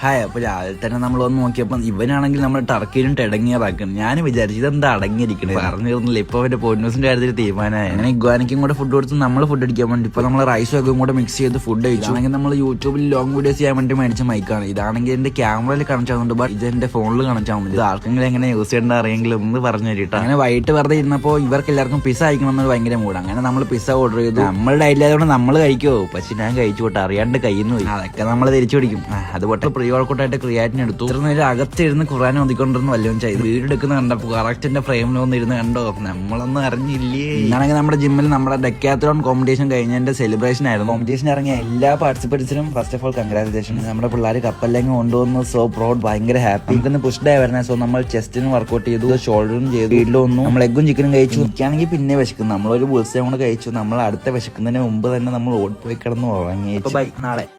Hi അപ്പൊ രാവിലെ തന്നെ നമ്മൾ വന്ന് നോക്കിയപ്പോൾ ഇവനാണെങ്കിൽ നമ്മൾ ടർക്കിയിലും ടെടങ്ങിയറാക്കണം ഞാൻ വിചാരിച്ചു ഇതെന്താ അടങ്ങിയിരിക്കണേ? പറഞ്ഞു തീർന്നില്ല ഇപ്പൊ അവന്റെ പോയിന്റ്സിന്റെ കാര്യത്തിൽ തീരുമാനമായി. അങ്ങനെ ഇഗ്വാനിക്കും കൂടെ ഫുഡ് കൊടുത്ത് നമ്മൾ ഫുഡ് അടിക്കാൻ വേണ്ടി ഇപ്പൊ നമ്മൾ റൈസും ഒക്കെ കൂടെ മിക്സ് ചെയ്ത് ഫുഡ് കഴിച്ചു. ആണെങ്കിൽ നമ്മൾ യൂട്യൂബിൽ ലോങ് വീഡിയോസ് ചെയ്യാൻ വേണ്ടി മേടിച്ച മൈക്കാണ് ഇതാണെങ്കിൽ എന്റെ ക്യാമറയിൽ കണക്ട് ആവുന്നുണ്ട്. ബട്ട് ഇത് എന്റെ ഫോണിൽ കണക്ട് ഇത് ആർക്കെങ്കിലും എങ്ങനെ യൂസ് ചെയ്യേണ്ട അറിയെങ്കിലും ഒന്ന് പറഞ്ഞു തരിട്ടോ. അങ്ങനെ വൈകിട്ട് വെറുതെ ഇരുന്നപ്പോൾ ഇവർക്ക് എല്ലാവർക്കും പിസ്സ അയക്കണമെന്ന് ഭയങ്കര മൂടാണ് അങ്ങനെ നമ്മൾ പിസ്സ ഓർഡർ ചെയ്തു. നമ്മളുടെ ഇല്ലായതുകൊണ്ട് നമ്മൾ കഴിക്കുമോ പക്ഷെ ഞാൻ കഴിച്ചു പോട്ടെ. അറിയാണ്ട് കയ്യിൽ പോയി. അതൊക്കെ നമ്മൾ തിരിച്ചു പിടിക്കും. അതുപോലെ പ്രീ വർക്കൗട്ടായിട്ട് ക്രിയാറ്റിന് എടുത്തു. ഇത്ര അകത്തിരുന്ന് ഖുറാൻ ഒന്നിക്കൊണ്ടിരുന്ന് വല്ലതും ചെയ്തു. വീട് എടുക്കുന്ന കണ്ടപ്പോൾ കറക്റ്റിന്റെ ഫ്രെയിമിൽ വന്നിരുന്ന് കണ്ടോ? നമ്മളൊന്നും അറിഞ്ഞില്ലേ? ഇന്നാണെങ്കിൽ നമ്മുടെ ജിമ്മിൽ നമ്മുടെ ഡെക്കാത്രോൺ കോമ്പറ്റീഷൻ കഴിഞ്ഞതിന്റെ സെലിബ്രേഷൻ ആയിരുന്നു. കോമ്പറ്റീഷൻ ഇറങ്ങിയ എല്ലാ പാർട്ടിസിപ്പൻസിനും ഫസ്റ്റ് ഓഫ് ഓൾ കൺഗ്രാറ്റുലേഷൻ നമ്മുടെ പിള്ളേർ കപ്പല്ലെങ്കിൽ കൊണ്ടുവന്ന്. സോ പ്രൗഡ് ഭയങ്കര ഹാപ്പി നമുക്കൊന്ന് പുഷ് ഡേ വരുന്നത് സോ നമ്മൾ ചെസ്റ്റിന് വർക്കൗട്ട് ചെയ്തു ഷോൾഡറും ചെയ്തു. വീട്ടിൽ വന്നു. നമ്മൾ എഗ്ഗും ചിക്കനും കഴിച്ചു. എനിക്കാണെങ്കിൽ പിന്നെ വിശക്കുന്നു. നമ്മളൊരു ബുൾസേ കൊണ്ട് കഴിച്ചു. നമ്മൾ അടുത്ത വിശക്കുന്നതിന് മുമ്പ് തന്നെ നമ്മൾ ഓടിപ്പോയി കിടന്ന് ഉറങ്ങി. നാളെ.